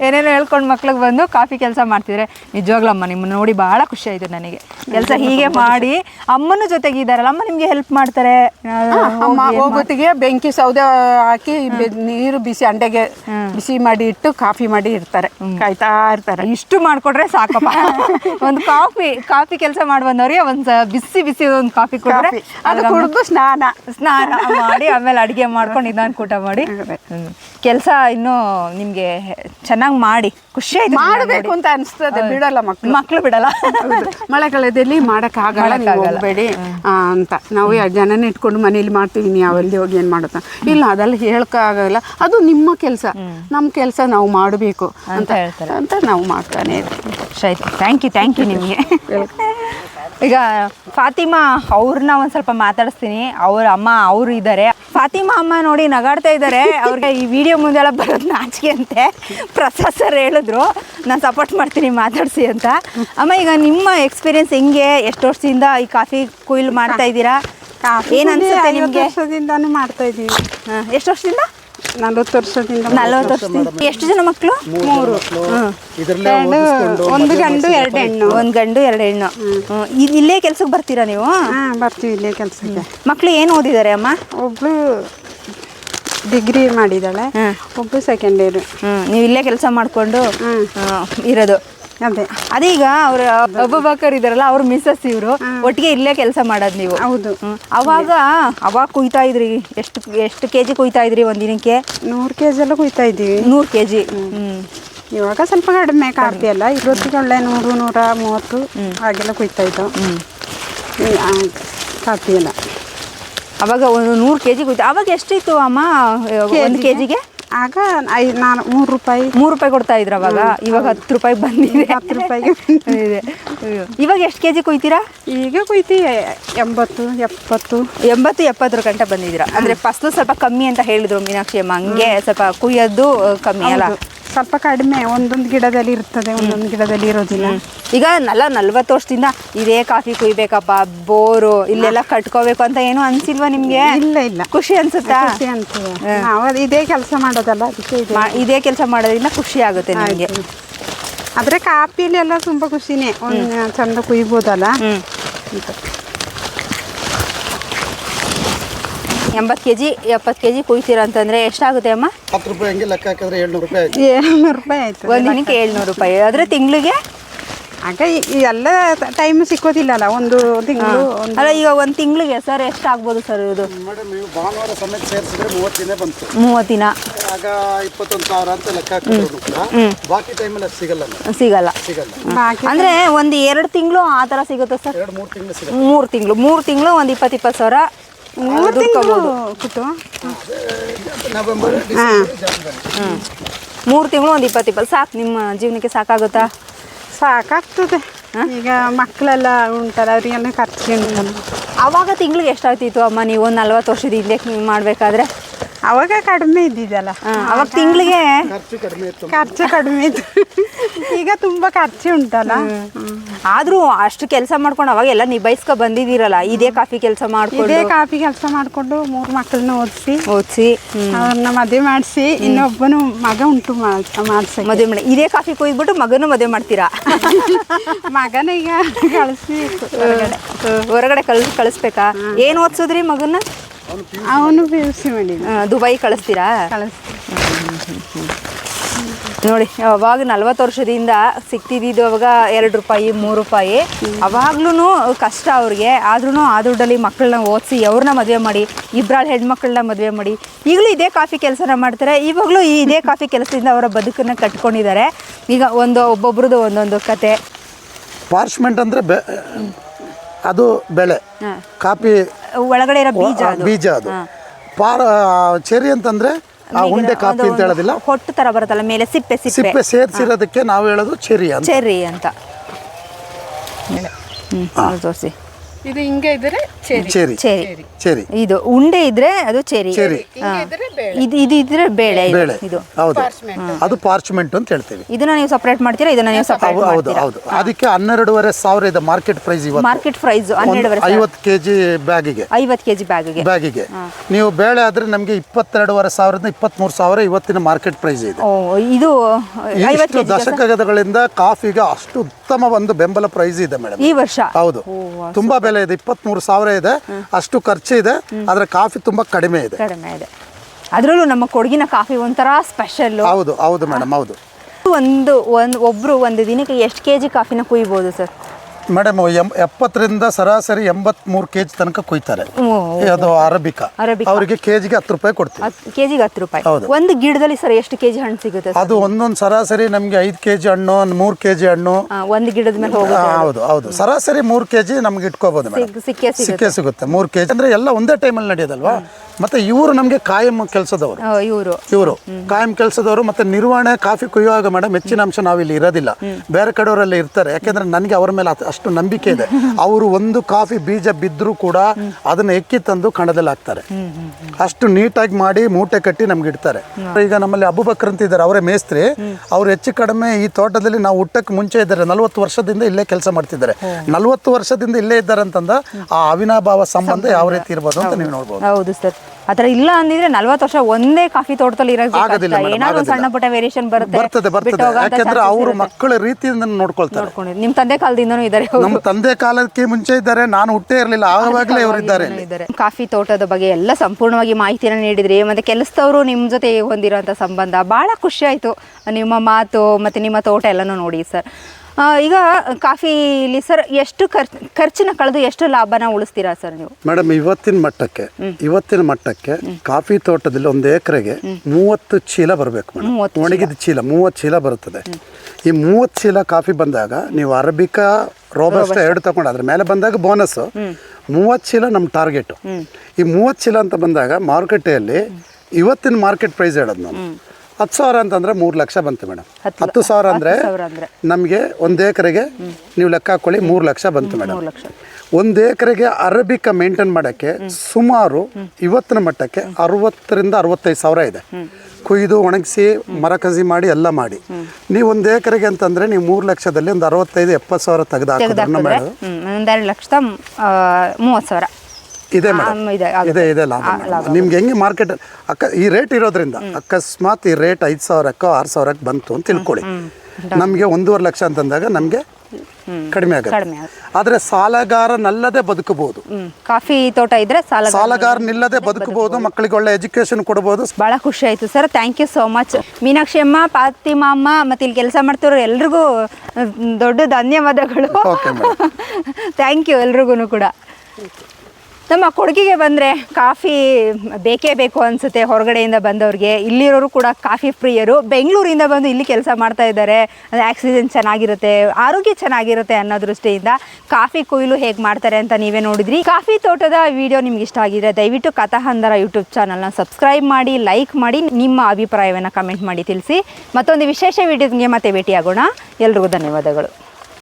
ಏನೇನೋ ಹೇಳ್ಕೊಂಡು ಮಕ್ಳಿಗೆ ಬಂದು ಕಾಫಿ ಕೆಲಸ ಮಾಡ್ತಿದ್ರೆ. ನಿಜವಾಗ್ಲೂ ಅಮ್ಮ ನಿಮ್ಮನ್ನ ನೋಡಿ ಬಹಳ ಖುಷಿ ಆಯ್ತು ನನಗೆ. ಕೆಲಸ ಹೀಗೆ ಮಾಡಿ ಅಮ್ಮನ ಜೊತೆಗೆ ಇದ್ದಾರಲ್ಲ ಅಮ್ಮ ನಿಮ್ಗೆ ಹೆಲ್ಪ್ ಮಾಡ್ತಾರೆ. ಆ, ಅಮ್ಮ ಬೆಂಕಿ ಸೌದೆ ಹಾಕಿ ಬೆ- ನೀರು ಬಿಸಿ ಅಂಡೆಗೆ ಬಿಸಿ ಮಾಡಿ ಇಟ್ಟು ಕಾಫಿ ಮಾಡಿ ಇರ್ತಾರೆ ಕಾಯ್ತಾ ಇರ್ತಾರೆ. ಇಷ್ಟು ಮಾಡ್ಕೊಡ್ರೆ ಸಾಕಪ್ಪ. [laughs] ಒಂದು ಕಾಫಿ ಕಾಫಿ ಕೆಲಸ ಮಾಡಿ ಬಂದವ್ರಿಗೆ ಒಂದು ಬಿಸಿ ಬಿಸಿ ಒಂದು ಕಾಫಿ ಕೊಡ್ರೆ ಕಾಫಿ. ಅದು ಕುಡಿದು ಸ್ನಾನ. ಸ್ನಾನ ಮಾಡಿ ಆಮೇಲೆ ಅಡುಗೆ ಮಾಡ್ಕೊಂಡು ಇದನ್ನ ಊಟ ಮಾಡಿ. ಕೆಲಸ ಇನ್ನೂ ನಿಮಗೆ ಚೆನ್ನಾಗಿ ಮಾಡಿ. ಖುಷಿ ಆಯ್ತು ಮಾಡಬೇಕು ಅಂತ ಅನಿಸ್ತದೆ ಬಿಡಲ್ಲ ಮಕ್ಕಳು ಮಕ್ಕಳು ಬಿಡಲ್ಲ. ಮಳೆಗಾಲದಲ್ಲಿ ಮಾಡಕ್ ಆಗಲ್ಲ ನೀವು ಹೋಗ್ಬೇಡಿ. ಆ, ಅಂತ. ನಾವು ಜನನ ಇಟ್ಕೊಂಡು ಮನೇಲಿ ಮಾಡ್ತೀವಿ ನೀವು ಅಲ್ಲಿ ಹೋಗಿ ಏನು ಮಾಡುತ್ತ? ಇಲ್ಲ ಅದೆಲ್ಲ ಹೇಳೋಕ್ಕಾಗಲ್ಲ ಅದು ನಿಮ್ಮ ಕೆಲಸ. ನಮ್ಮ ಕೆಲಸ ನಾವು ಮಾಡಬೇಕು ಅಂತ ಹೇಳ್ತಾರೆ. ಅಂತ ನಾವು ಮಾಡ್ತಾನೆ ಇರ್ತೀವಿ. ಆಯ್ತು ಥ್ಯಾಂಕ್ ಯು ಥ್ಯಾಂಕ್ ಯು ನಿಮಗೆ. ಈಗ ಫಾತಿಮಾ ಅವ್ರನ್ನ ಒಂದು ಸ್ವಲ್ಪ ಮಾತಾಡಿಸ್ತೀನಿ. ಅವ್ರ ಅಮ್ಮ ಅವರು ಇದ್ದಾರೆ ಫಾತಿಮಾ ಅಮ್ಮ ನೋಡಿ ನಗಾಡ್ತಾ ಇದ್ದಾರೆ ಅವ್ರಿಗೆ ಈ ವಿಡಿಯೋ ಮುಂದೆಲ್ಲ ಬರೋದು ನಾಚಿಕೆ ಅಂತೆ. ಪ್ರಸಾದ್ ಸರ್ ಹೇಳಿದ್ರು ನಾನು ಸಪೋರ್ಟ್ ಮಾಡ್ತೀನಿ ಮಾತಾಡಿಸಿ ಅಂತ. ಅಮ್ಮ ಈಗ ನಿಮ್ಮ ಎಕ್ಸ್ಪೀರಿಯನ್ಸ್ ಹೆಂಗೆ? ಎಷ್ಟು ವರ್ಷದಿಂದ ಈ ಕಾಫಿ ಕುಯ್ಲು ಮಾಡ್ತಾ ಇದ್ದೀರಾ? ಏನು ಅನ್ಸುತ್ತೆ ನಿಮಗೆ? ವರ್ಷದಿಂದಾನು ಮಾಡ್ತಾ ಇದ್ದೀವಿ. ಎಷ್ಟು ವರ್ಷದಿಂದ? ನಲ್ವತ್ತು ವರ್ಷದಿಂದ. ನಲ್ವತ್ತು ವರ್ಷದಿಂದ. ಎಷ್ಟು ಜನ ಮಕ್ಕಳು ಮೂರು. ಒಂದು ಗಂಡು ಎರಡು ಹೆಣ್ಣು. ಒಂದು ಗಂಡು ಎರಡು ಹೆಣ್ಣು. ಇಲ್ಲೇ ಕೆಲ್ಸಕ್ಕೆ ಬರ್ತೀರಾ ನೀವು? ಹಾ ಬರ್ತೀವಿ ಇಲ್ಲೇ ಕೆಲಸಕ್ಕೆ. ಮಕ್ಕಳು ಏನು ಓದಿದ್ದಾರೆ ಅಮ್ಮ? ಒಬ್ಳು ಡಿಗ್ರಿ ಮಾಡಿದ್ದಾಳೆ. ಒಬ್ಳು ಸೆಕೆಂಡ್ ಇಯರ್ ನೀವು ಇಲ್ಲೇ ಕೆಲಸ ಮಾಡಿಕೊಂಡು ಇರೋದು. ಅದೇ. ಅದೇ ಈಗ ಅವ್ರ ಅಬ್ಬಬಾಕರ್ ಇದಾರಲ್ಲ ಅವ್ರ ಮಿಸ್ಸಸ್ ಇವರು. ಒಟ್ಟಿಗೆ ಇಲ್ಲೇ ಕೆಲಸ ಮಾಡೋದು ನೀವು. ಹೌದು. ಅವಾಗ ಅವಾಗ ಕುಯ್ತಾ ಇದ್ರಿ? ಎಷ್ಟು ಎಷ್ಟು ಕೆಜಿ ಕುಯ್ತಾ ಇದ್ರಿ ಒಂದಿನಕ್ಕೆ ದಿನಕ್ಕೆ? ನೂರು ಕೆ ಜಿ ಎಲ್ಲ ಕುಯ್ತಾ ಇದ್ದೀವಿ. ನೂರು ಕೆ ಜಿ ಇವಾಗ ಸ್ವಲ್ಪ ಕಡಿಮೆ ಕಾಫಿ ಎಲ್ಲ ಇವತ್ತಿಗೆ ಒಳ್ಳೆ ನೂರು ನೂರ ಮೂವತ್ತು ಹಾಗೆಲ್ಲ ಕುಯ್ತಾ ಇದ್ದವು ಕಾಫಿ ಎಲ್ಲ. ಅವಾಗ ಒಂದು ನೂರು ಕೆ ಜಿ ಕುಯ್ತಾ ಅವಾಗ ಎಷ್ಟಿತ್ತು ಅಮ್ಮ ಒಂದು ಕೆ ಜಿಗೆ ಆಗ ಐ ನಾನು ಮೂರು ರೂಪಾಯಿ ಮೂರು ರೂಪಾಯಿ ಕೊಡ್ತಾ ಇದ್ರ ಅವಾಗ. ಇವಾಗ ಹತ್ತು ರೂಪಾಯಿ ಬಂದಿದೆ. ಹತ್ತು ರೂಪಾಯಿಗೆ. ಇವಾಗ ಎಷ್ಟು ಕೆ ಜಿ ಕುಯ್ತೀರಾ? ಈಗ ಕೊಯ್ತಿ ಎಂಬತ್ತು ಎಪ್ಪತ್ತು. ಎಂಬತ್ತು ಎಪ್ಪತ್ತರ ಗಂಟೆ ಬಂದಿದ್ದೀರಾ. ಅಂದರೆ ಫಸ್ಲು ಸ್ವಲ್ಪ ಕಮ್ಮಿ ಅಂತ ಹೇಳಿದ್ರು ಮೀನಾಕ್ಷಿ ಅಮ್ಮ. ಹಂಗೆ ಸ್ವಲ್ಪ ಕುಯ್ಯೋದು ಕಮ್ಮಿ ಅಲ್ಲ. ಸ್ವಲ್ಪ ಕಡಿಮೆ ಒಂದೊಂದು ಗಿಡದಲ್ಲಿ ಇರ್ತದೆ ಒಂದೊಂದು ಗಿಡದಲ್ಲಿ ಇರೋದಿಲ್ಲ. ಈಗ ನಲ್ಲ ನಲ್ವತ್ತು ವರ್ಷದಿಂದ ಇದೇ ಕಾಫಿ ಕುಯ್ಬೇಕಪ್ಪ ಬೋರು ಇಲ್ಲೆಲ್ಲ ಕಟ್ಕೋಬೇಕು ಅಂತ ಏನು ಅನ್ಸಿಲ್ವಾ ನಿಮ್ಗೆ? ಇಲ್ಲ ಇಲ್ಲ. ಖುಷಿ ಅನ್ಸುತ್ತಾ? ಖುಷಿ ಅನ್ಸುತ್ತೆ ನಾವು ಇದೇ ಕೆಲಸ ಮಾಡೋದಲ್ಲ ಅದಕ್ಕೆ ಇದೆ. ಮಾ- ಇದೇ ಕೆಲಸ ಮಾಡೋದ್ರಿಂದ ಖುಷಿ ಆಗುತ್ತೆ ನಿಮಗೆ. ಆದ್ರೆ ಕಾಪಿಲಿ ಎಲ್ಲ ತುಂಬಾ ಖುಷಿನೇ. ಒಂದು ಚಂದ ಕುಯ್ಬೋದಲ್ಲ? ಹ್ಮ್. ಎಂಬತ್ತು ಕೆ ಜಿ ಎಪ್ಪತ್ತು ಕೆ ಜಿ ಕುಯ್ತೀರ ಅಂತಂದ್ರೆ ಎಷ್ಟಾಗುತ್ತೆ ಅಮ್ಮ? ಹತ್ತು ರೂಪಾಯಿ ಹಂಗೆ ಲೆಕ್ಕ ಹಾಕಿದ್ರೆ ಏಳ್ನೂರು ರೂಪಾಯಿ ಆಯ್ತು. ಏಳ್ನೂರು ರೂಪಾಯಿ ಆಯ್ತು. ಒಂದು ದಿನಕ್ಕೆ ಏಳ್ನೂರು ರೂಪಾಯಿ. ಆದರೆ ತಿಂಗಳಿಗೆ? ಆಗ ಈ- ಎಲ್ಲ ಟೈಮ್ ಸಿಕ್ಕೋದಿಲ್ಲಲ್ಲ ಒಂದು ತಿಂಗಳು ಒಂದು ಅಲ್ಲ ಈಗ ಒಂದು ತಿಂಗಳಿಗೆ ಸರ್ ಎಷ್ಟು ಆಗ್ಬೋದು ಸರ್ ಇದು? ಮೇಡಮ್ ನೀವು ಭಾನುವಾರ ಸಮೇತ ಸೇರಿಸಿದ್ರೆ ಮೂವತ್ತಿನ ಬಂತು. ಮೂವತ್ತು ದಿನ. ಆಗ ಇಪ್ಪತ್ತೊಂದು ಸಾವಿರ ಅಂತ ಲೆಕ್ಕ ಹಾಕಿದ್ರು ಕೂಡ. ಬಾಕಿ ಟೈಮಲ್ಲಿ ಅದು ಸಿಗಲ್ಲ ನಮ್ಗೆ. ಸಿಗಲ್ಲ. ಸಿಗಲ್ಲ. ಬಾಕಿ ಅಂದ್ರೆ ಒಂದು ಎರಡು ತಿಂಗಳು ಆ ಥರ ಸಿಗುತ್ತೆ ಸರ್? ಎರಡು ಮೂರು ತಿಂಗಳು ಸಿಗಲ್ಲ ಮೂರು ತಿಂಗಳು. ಮೂರು ತಿಂಗಳು ಒಂದು ಇಪ್ಪತ್ತು ಇಪ್ಪತ್ತು ಸಾವಿರ ಮೂರು ತಿಂಗಳು ಕುಟ್ಟು. ನವೆಂಬರ್ ಹಾಂ. ಮೂರು ತಿಂಗಳು ಒಂದು ಇಪ್ಪತ್ತು ಇಪ್ಪತ್ತು ಸಾಕು ನಿಮ್ಮ ಜೀವನಕ್ಕೆ ಸಾಕಾಗುತ್ತಾ? ಸಾಕಾಗ್ತದೆ. ಈಗ ಮಕ್ಕಳೆಲ್ಲ ಉಂಟಲ್ಲ ಅವರಿಗೆಲ್ಲ ಖರ್ಚು ಅವಾಗ ತಿಂಗಳಿಗೆ ಎಷ್ಟಾಗ್ತಿತ್ತು ಅಮ್ಮ ನೀವು? ಒಂದು ನಲ್ವತ್ತು ವರ್ಷದ ಹಿಂದೆ ಹಿಂಗೆ ಮಾಡಬೇಕಾದ್ರೆ? ಅವಾಗ ಕಡಿಮೆ ಇದ್ದಿದ್ದಲ್ಲ. ಅವಾಗ ತಿಂಗಳಿಗೆ ಖರ್ಚು ಕಡಿಮೆ ಇತ್ತು. ಖರ್ಚು ಕಡಿಮೆ ಇತ್ತು. ಈಗ ತುಂಬಾ ಖರ್ಚು ಉಂಟಲ್ಲ? ಆದ್ರೂ ಅಷ್ಟು ಕೆಲಸ ಮಾಡ್ಕೊಂಡು ಅವಾಗ ಎಲ್ಲ ನಿಭಾಯಿಸ್ಕೊ ಬಂದಿದ್ದೀರಲ್ಲ ಇದೇ ಕಾಫಿ ಕೆಲಸ ಮಾಡ್ಕೊಂಡು. ಇದೇ ಕಾಫಿ ಕೆಲಸ ಮಾಡ್ಕೊಂಡು ಮೂರು ಮಕ್ಕಳನ್ನ ಓದಿಸಿ ಓದಿಸಿ ಅವ್ರನ್ನ ಮದುವೆ ಮಾಡಿಸಿ ಇನ್ನೊಬ್ಬನು ಮಗ ಉಂಟು ಮಾಡಿಸಿ ಮದುವೆ ಮಾಡಿ ಇದೇ ಕಾಫಿ ಕೊಯ್ದ್ಬಿಟ್ಟು ಮಗನೂ ಮದುವೆ ಮಾಡ್ತೀರಾ? [laughs] ಮಗನ ಈಗ ಕಳಿಸಿ ಹೊರಗಡೆ. ಹೊರಗಡೆ ಕಳಿಸ್ಬೇಕಾ? ಏನು ಓದ್ಸೋದ್ರಿ ಮಗನ ಅವನು ಪಿ ಯು ಸಿ ಮಾಡಿ ದುಬೈ ಕಳಿಸ್ತೀರಾ? ಕಳಿಸಿ ನೋಡಿ ಅವಾಗ ನಲ್ವತ್ತು ವರ್ಷದಿಂದ ಸಿಕ್ತಿದ್ದು ಅವಾಗ ಎರಡು ರೂಪಾಯಿ ಮೂರು ರೂಪಾಯಿ. ಅವಾಗ್ಲೂ ಕಷ್ಟ ಅವ್ರಿಗೆ. ಆದ್ರೂ ಆ ದುಡ್ಡಲ್ಲಿ ಮಕ್ಕಳನ್ನ ಓದಿಸಿ ಅವ್ರನ್ನ ಮದುವೆ ಮಾಡಿ ಇಬ್ಬರಾಳು ಹೆಣ್ಮಕ್ಳನ್ನ ಮದುವೆ ಮಾಡಿ. ಈಗಲೂ ಇದೇ ಕಾಫಿ ಕೆಲಸನ ಮಾಡ್ತಾರೆ. ಇವಾಗಲೂ ಈ ಇದೇ ಕಾಫಿ ಕೆಲಸದಿಂದ ಅವರ ಬದುಕನ್ನು ಕಟ್ಕೊಂಡಿದ್ದಾರೆ. ಈಗ ಒಂದು ಒಬ್ಬೊಬ್ರದ್ದು ಒಂದೊಂದು ಕತೆ. ಪಾರ್ಶ್ಮೆಂಟ್ ಅಂದರೆ ಬೆ ಅದು ಬೆಳೆ. ಕಾಫಿ ಒಳಗಡೆ ಇರೋ ಬೀಜ ಬೀಜ ಅದು. ಪಾರ ಚೆರಿ ಅಂತಂದ್ರೆ ಆ ಉಂಡೆ ಕಾಫಿ ಅಂತ ಹೇಳೋದಿಲ್ಲ? ಹೊಟ್ಟು ತರ ಬರುತ್ತಲ್ಲ ಮೇಲೆ ಸಿಪ್ಪೆ ಸಿಪ್ಪೆ. ಸಿಪ್ಪೆ ಸೇರಿಸಿರೋದಕ್ಕೆ ನಾವು ಹೇಳೋದು ಚೆರಿ ಅಂತ. ಚೆರ್ರಿ ಅಂತ. ಹ್ಮ್. ತೋರಿಸಿ. ಇದು ಹಿಂಗೆ ಇದ್ರೆ ಚೆರಿ. ಚೆರಿ. ಚೆರಿ. ಚೆರಿ. ಇದು ಉಂಡೆ ಇದ್ರೆ ಅದು ಚೆರಿ. ಚೆರಿ. ಹಾ. ಇದು ಇದು ಇದ್ರೆ ಬೇಳೆ ಇದು. ಬೇಳೆ. ಇದು. ಹೌದು. ಅದು ಪಾರ್ಚ್ಮೆಂಟ್ ಅಂತ ಹೇಳ್ತೀವಿ. ಇದನ್ನ ನೀವು ಸಪ್ರೇಟ್ ಮಾಡ್ತೀರಾ? ಇದನ್ನ ನೀವು ಸಪರೇಟ್ ಹೌದು ಹೌದು ಹೌದು. ಅದಕ್ಕೆ ಹನ್ನೆರಡುವರೆ ಸಾವಿರ ಇದೆ ಮಾರ್ಕೆಟ್ ಪ್ರೈಸ್ ಇವತ್ತು. ಮಾರ್ಕೆಟ್ ಪ್ರೈಸ್ ಹನ್ನೆರಡುವರೆ ಸಾವಿರ. ಐವತ್ತು ಕೆ ಜಿ ಬ್ಯಾಗಿಗೆ. ಐವತ್ತು ಕೆಜಿ ಬ್ಯಾಗ್ಗೆ. ಬ್ಯಾಗಿಗೆ. ನೀವು ಬೇಳೆ ಆದ್ರೆ ನಮಗೆ ಇಪ್ಪತ್ತೆರಡುವರೆ ಸಾವಿರದಿಂದ ಇಪ್ಪತ್ತ್ಮೂರು ಸಾವಿರ ಇವತ್ತಿನ ಮಾರ್ಕೆಟ್ ಪ್ರೈಸ್ ಇದೆ. ಓ ಇದು ಐವತ್ತು ಇಷ್ಟು ದಶಕಗಳಿಂದ ಕಾಫಿಗೆ ಅಷ್ಟು ಉತ್ತಮ ಒಂದು ಬೆಂಬಲ ಪ್ರೈಸ್ ಇದೆ ಮೇಡಮ್ ಈ ವರ್ಷ? ಹೌದು. ತುಂಬಾ ಬೆಲೆ ಇದೆ ಇಪ್ಪತ್ಮೂರು ಸಾವಿರ ಇದೆ. ಅಷ್ಟು ಖರ್ಚು ಇದೆ. ಆದರೆ ಕಾಫಿ ತುಂಬಾ ಕಡಿಮೆ ಇದೆ. ಕಡಿಮೆ ಇದೆ. ಅದರಲ್ಲೂ ನಮ್ಮ ಕೊಡಗಿನ ಕಾಫಿ ಒಂಥರ ಸ್ಪೆಷಲ್ ಹೌದು ಹೌದು ಮೇಡಮ್ ಹೌದು. ಒಂದು ಒಂದು ಒಬ್ರು ಒಂದು ದಿನಕ್ಕೆ ಎಷ್ಟು ಕೆ ಜಿ ಕಾಫಿನ ಕುಯ್ಬೋದು ಸರ್? ಮೇಡಮ್ ಎಪ್ಪತ್ತರಿಂದ ಸರಾಸರಿ ಎಂಬತ್ಮೂರು ಕೆ ಜಿ ತನಕ ಕುಯ್ತಾರೆ. ಅದು ಅರಬಿಕಾ. ಅವರಿಗೆ ಕೆಜಿಗೆ ಹತ್ತು ರೂಪಾಯಿ ಕೊಡ್ತೀವಿ. ಹತ್ತು ಕೆ ಜಿಗೆ ಹತ್ತು ರೂಪಾಯಿ. ಒಂದು ಗಿಡದಲ್ಲಿ ಸರ್ ಎಷ್ಟು ಕೆ ಜಿ ಹಣ್ಣು ಸಿಗುತ್ತೆ ಅದು ಒಂದೊಂದು ಸರಾಸರಿ ನಮಗೆ ಐದು ಕೆಜಿ ಹಣ್ಣು ಒಂದು ಮೂರು ಕೆ ಜಿ ಹಣ್ಣು ಒಂದು ಗಿಡದ ಮೇಲೆ ಹೌದು ಹೌದು. ಸರಾಸರಿ ಮೂರು ಕೆಜಿ ನಮ್ಗೆ ಇಟ್ಕೋಬಹುದು ಸಿಕ್ಕೇ ಸಿಗುತ್ತೆ. ಮೂರು ಕೆ ಜಿ ಅಂದರೆ ಎಲ್ಲ ಒಂದೇ ಟೈಮಲ್ಲಿ ನಡೆಯೋದಲ್ವಾ? ಮತ್ತೆ ಇವರು ನಮಗೆ ಕಾಯಂ ಕೆಲಸದವರು. ಇವರು. ಇವರು. ಕಾಯಂ ಕೆಲಸದವರು ಮತ್ತೆ ನಿರ್ವಹಣೆ ಕಾಫಿ ಕುಯ್ಯುವಾಗ ಮೇಡಮ್ ಹೆಚ್ಚಿನ ಅಂಶ ನಾವಿಲ್ಲಿ ಇರೋದಿಲ್ಲ. ಬೇರೆ ಕಡೆಯವರೆಲ್ಲ ಇರ್ತಾರೆ. ಯಾಕೆಂದ್ರೆ ನನಗೆ ಅವರ ಮೇಲೆ ಅಷ್ಟು ನಂಬಿಕೆ ಇದೆ. ಅವರು ಒಂದು ಕಾಫಿ ಬೀಜ ಬಿದ್ದರೂ ಕೂಡ ಅದನ್ನ ಎಕ್ಕಿ ತಂದು ಕಣದಲ್ಲಿ ಹಾಕ್ತಾರೆ. ಅಷ್ಟು ನೀಟಾಗಿ ಮಾಡಿ ಮೂಟೆ ಕಟ್ಟಿ ನಮ್ಗೆ ಇಡ್ತಾರೆ. ಈಗ ನಮ್ಮಲ್ಲಿ ಅಬುಬಕ್ರ ಅಂತ ಇದ್ದಾರೆ ಅವರೇ ಮೇಸ್ತ್ರಿ. ಅವ್ರು ಹೆಚ್ಚು ಕಡಿಮೆ ಈ ತೋಟದಲ್ಲಿ ನಾವು ಹುಟ್ಟಕ್ಕೆ ಮುಂಚೆ ಇದ್ದಾರೆ. ನಲವತ್ತು ವರ್ಷದಿಂದ ಇಲ್ಲೇ ಕೆಲಸ ಮಾಡ್ತಿದ್ದಾರೆ. ನಲವತ್ತು ವರ್ಷದಿಂದ ಇಲ್ಲೇ ಇದ್ದಾರೆ ಅಂತಂದ ಆ ಅವಿನಾಭಾವ ಸಂಬಂಧ ಯಾವ ರೀತಿ ಇರ್ಬೋದು ಅಂತ ನೀವು ನೋಡ್ಬೋದು. ಹೌದು ಸರ್. ಆ ಥರ ಇಲ್ಲ ಅಂದಿದ್ರೆ ನಲ್ವತ್ತು ವರ್ಷ ಒಂದೇ ಕಾಫಿ ತೋಟದಲ್ಲಿ ಇರೋದು ಆಗೋದಿಲ್ಲ madam, ಏನಾದ್ರು ಒಂದು ಸಣ್ಣ ಪುಟ್ಟ ವೇರಿಯೇಷನ್ ಬರುತ್ತೆ ಬರ್ತದೆ ಬಿಟ್ಟು ಬರ್ತದೆ ಹೋಗೋಂಥ ಯಾಕೆಂದ್ರೆ chances ಅವರು ಮಕ್ಕಳ ರೀತಿಯಿಂದ ನೋಡ್ಕೊಳ್ತಾರೆ. ನೋಡ್ಕೊಂಡಿದ್ದು ನಿಮ್ಮ ತಂದೆ ಕಾಲದಿಂದನೂ ಇದ್ದಾರೆ ನಮ್ಮ ತಂದೆ ಕಾಲಕ್ಕೆ ಮುಂಚೆ ಇದ್ದಾರೆ ನಾನು ಹುಟ್ಟೇ ಇರಲಿಲ್ಲ ಆವಾಗಲೇ ಇವರು ಇದ್ದಾರೆ. ಕಾಫಿ ತೋಟದ ಬಗ್ಗೆ ಎಲ್ಲ ಸಂಪೂರ್ಣವಾಗಿ ಮಾಹಿತಿನ ನೀಡಿದ್ರಿ ಮತ್ತೆ ಕೆಲಸದವರು ನಿಮ್ಮ ಜೊತೆ ಹೊಂದಿರುವಂತ ಸಂಬಂಧ ಬಹಳ ಖುಷಿ ಆಯ್ತು ನಿಮ್ಮ ಮಾತು ಮತ್ತೆ ನಿಮ್ಮ ತೋಟ ಎಲ್ಲನೂ ನೋಡಿ ಸರ್. ಈಗ ಕಾಫಿಲಿ ಸರ್ ಎಷ್ಟು ಖರ್ಚು ಖರ್ಚಿನ ಕಳೆದು ಎಷ್ಟು ಲಾಭನ ಉಳಿಸ್ತೀರಾ ಸರ್ ನೀವು? ಮೇಡಮ್ ಇವತ್ತಿನ ಮಟ್ಟಕ್ಕೆ ಇವತ್ತಿನ ಮಟ್ಟಕ್ಕೆ ಕಾಫಿ ತೋಟದಲ್ಲಿ ಒಂದು ಎಕರೆಗೆ ಮೂವತ್ತು ಚೀಲ ಬರಬೇಕು ಮೇಡಮ್. ಒಣಗಿದ ಚೀಲ ಮೂವತ್ತು ಚೀಲ ಬರುತ್ತದೆ. ಈ ಮೂವತ್ತು ಚೀಲ ಕಾಫಿ ಬಂದಾಗ ನೀವು ಅರಬಿಕಾ ರೋಬಸ್ಟ ಎರಡು ತಗೊಂಡು ಅದ್ರ ಮೇಲೆ ಬಂದಾಗ ಬೋನಸ್ ಮೂವತ್ತು ಚೀಲ ನಮ್ಮ ಟಾರ್ಗೆಟು ಈ ಮೂವತ್ತು ಚೀಲ ಅಂತ ಬಂದಾಗ ಮಾರುಕಟ್ಟೆಯಲ್ಲಿ ಇವತ್ತಿನ ಮಾರ್ಕೆಟ್ ಪ್ರೈಸ್ ಹೇಳೋದು ನಾವು ಹತ್ತು ಸಾವಿರ ಅಂತಂದ್ರೆ ಮೂರು ಲಕ್ಷ ಬಂತು ಮೇಡಮ್. ಹತ್ತು ಸಾವಿರ ಅಂದರೆ ನಮಗೆ ಒಂದು ಎಕರೆಗೆ ನೀವು ಲೆಕ್ಕ ಹಾಕೊಳ್ಳಿ ಮೂರು ಲಕ್ಷ ಬಂತು ಮೇಡಮ್. ಒಂದು ಎಕರೆಗೆ ಅರಬಿಕ ಮೇಂಟೈನ್ ಮಾಡೋಕ್ಕೆ ಸುಮಾರು ಇವತ್ತಿನ ಮಟ್ಟಕ್ಕೆ ಅರವತ್ತರಿಂದ ಅರವತ್ತೈದು ಸಾವಿರ ಇದೆ. ಕುಯ್ದು ಒಣಗಿಸಿ ಮರ ಕಸಿ ಮಾಡಿ ಎಲ್ಲ ಮಾಡಿ. ನೀವು ಒಂದು ಎಕರೆಗೆ ಅಂತಂದ್ರೆ ನೀವು ಮೂರು ಲಕ್ಷದಲ್ಲಿ ಒಂದು ಅರವತ್ತೈದು ಎಪ್ಪತ್ತು ಸಾವಿರ ತೆಗೆದು ತೆಗೆದಾಕಿದ್ರೆ ಒಂದೆರಡು ಲಕ್ಷದ ಮೂವತ್ತು ಸಾವಿರ. ಇದೆ ಮೇಡಮ್. ಇದೆ. ಇದೆ ಲಾಭ ನಿಮ್ಗೆ ಹೆಂಗೆ ಮಾರ್ಕೆಟ್ ಅಕ್ಕ ಈ ರೇಟ್ ಇರೋದ್ರಿಂದ ಅಕಸ್ಮಾತ್ ಈ ರೇಟ್ ಐದು ಸಾವಿರಕ್ಕೋ ಆರು ಸಾವಿರಕ್ಕೆ ಬಂತು ಅಂತ ತಿಳ್ಕೊಳ್ಳಿ. ನಮಗೆ ಒಂದೂವರೆ ಲಕ್ಷ ಅಂತಂದಾಗ ನಮಗೆ ಕಡಿಮೆ ಆಗುತ್ತೆ. ಆದ್ರೆ ಸಾಲಗಾರನಲ್ಲದೆ ಬದುಕಬಹುದು. ಕಾಫಿ ತೋಟ ಇದ್ರೆ ಸಾಲ ಸಾಲಗಾರನಿಲ್ಲದೆ ಬದುಕಬಹುದು. ಮಕ್ಕಳಿಗೆ ಒಳ್ಳೆ ಎಜುಕೇಶನ್ ಕೊಡಬಹುದು ಬಹಳ ಖುಷಿ ಆಯ್ತು sir thank you so much Meenakshi ಅಮ್ಮ ಪಾತಿಮಾ ಅಮ್ಮ ಮತ್ತೆ ಇಲ್ಲಿ ಕೆಲಸ ಮಾಡ್ತಿರೋ ಎಲ್ರಿಗೂ ದೊಡ್ಡ ಧನ್ಯವಾದಗಳು. ಥ್ಯಾಂಕ್ ಯು ಎಲ್ರಿಗೂ ಕೂಡ. ನಮ್ಮ ಕೊಡಗಿಗೆ ಬಂದರೆ ಕಾಫಿ ಬೇಕೇ ಬೇಕು ಅನಿಸುತ್ತೆ ಹೊರಗಡೆಯಿಂದ ಬಂದವ್ರಿಗೆ. ಇಲ್ಲಿರೋರು ಕೂಡ ಕಾಫಿ ಪ್ರಿಯರು. ಬೆಂಗಳೂರಿಂದ ಬಂದು ಇಲ್ಲಿ ಕೆಲಸ ಮಾಡ್ತಾ ಇದ್ದಾರೆ. ಅಂದರೆ ಆಕ್ಸಿಜನ್ ಚೆನ್ನಾಗಿರುತ್ತೆ, ಆರೋಗ್ಯ ಚೆನ್ನಾಗಿರುತ್ತೆ ಅನ್ನೋ ದೃಷ್ಟಿಯಿಂದ ಕಾಫಿ ಕೊಯ್ಲು ಹೇಗೆ ಮಾಡ್ತಾರೆ ಅಂತ ನೀವೇ ನೋಡಿದ್ರಿ. ಕಾಫಿ ತೋಟದ ವಿಡಿಯೋ ನಿಮ್ಗೆ ಇಷ್ಟ ಆಗಿದೆ ದಯವಿಟ್ಟು ಕಥಾಹಂದರ ಯೂಟ್ಯೂಬ್ ಚಾನಲ್ನ ಸಬ್ಸ್ಕ್ರೈಬ್ ಮಾಡಿ, ಲೈಕ್ ಮಾಡಿ, ನಿಮ್ಮ ಅಭಿಪ್ರಾಯವನ್ನು ಕಮೆಂಟ್ ಮಾಡಿ ತಿಳಿಸಿ. ಮತ್ತೊಂದು ವಿಶೇಷ ವಿಡಿಯೋಗೆ ಮತ್ತೆ ಭೇಟಿಯಾಗೋಣ. ಎಲ್ರಿಗೂ ಧನ್ಯವಾದಗಳು.